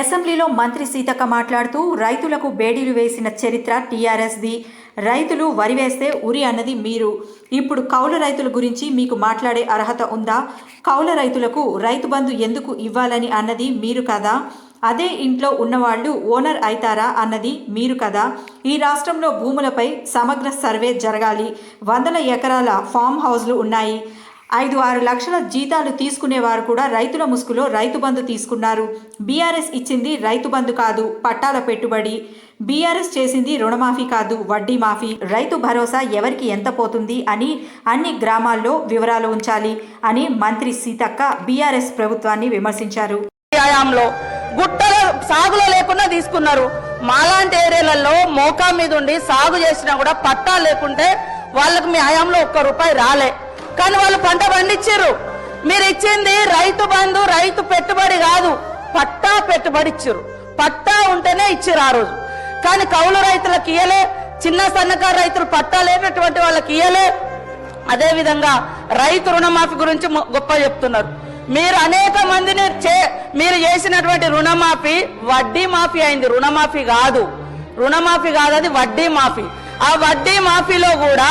అసెంబ్లీలో మంత్రి సీతక్క మాట్లాడుతూ రైతులకు బేడీలు వేసిన చరిత్ర టీఆర్ఎస్ది. రైతులు వరి వేస్తే ఉరి అన్నది మీరు. ఇప్పుడు కౌలు రైతుల గురించి మీకు మాట్లాడే అర్హత ఉందా? కౌల రైతులకు రైతు బంధు ఎందుకు ఇవ్వాలని అన్నది మీరు కదా? అదే ఇంట్లో ఉన్నవాళ్ళు ఓనర్ అవుతారా అన్నది మీరు కదా? ఈ రాష్ట్రంలో భూములపై సమగ్ర సర్వే జరగాలి. వందల ఎకరాల ఫామ్ హౌస్లు ఉన్నాయి. ఐదు ఆరు లక్షల జీతాలు తీసుకునేవారు కూడా రైతుల ముసుగులో రైతు బంధు తీసుకున్నారు. బీఆర్ఎస్ ఇచ్చింది రైతు బంధు కాదు పట్టాల పెట్టుబడి. బీఆర్ఎస్ చేసింది రుణమాఫీ కాదు వడ్డీ మాఫీ. రైతు భరోసా ఎవరికి ఎంత పోతుంది అని అన్ని గ్రామాల్లో వివరాలు ఉంచాలి అని మంత్రి సీతక్క బీఆర్ఎస్ ప్రభుత్వాన్ని విమర్శించారు. వ్యాయామంలో గుట్టల సాగులో లేకుండా తీసుకున్నారు. మాలాంటి ఏరియాలలో మోకా మీద ఉండి సాగు చేసినా కూడా పట్టా లేకుంటే వాళ్ళకి మీ హయాంలో ఒక్క రూపాయి రాలే. కానీ వాళ్ళు పంట పండించారు. మీరు ఇచ్చింది రైతు బంధు రైతు పెట్టుబడి కాదు పట్టా పెట్టుబడి ఇచ్చారు. పట్టా ఉంటేనే ఇచ్చారు ఆ రోజు. కానీ కౌలు రైతులకు ఇయ్యలే చిన్న సన్నకారు రైతులు పట్టా లేనటువంటి వాళ్ళకి ఇయ్యలే. అదే విధంగా రైతు రుణమాఫీ గురించి గొప్ప చెప్తున్నారు. మీరు అనేక మందిని చే మీరు చేసినటువంటి రుణమాఫీ వడ్డీ మాఫీ అయింది. రుణమాఫీ కాదు. రుణమాఫీ కాదు అది వడ్డీ మాఫీ. ఆ వడ్డీ మాఫీలో కూడా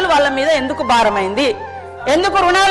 రుణాలు వాళ్ళ మీద ఎందుకు భారమైంది? ఎందుకు రుణాలు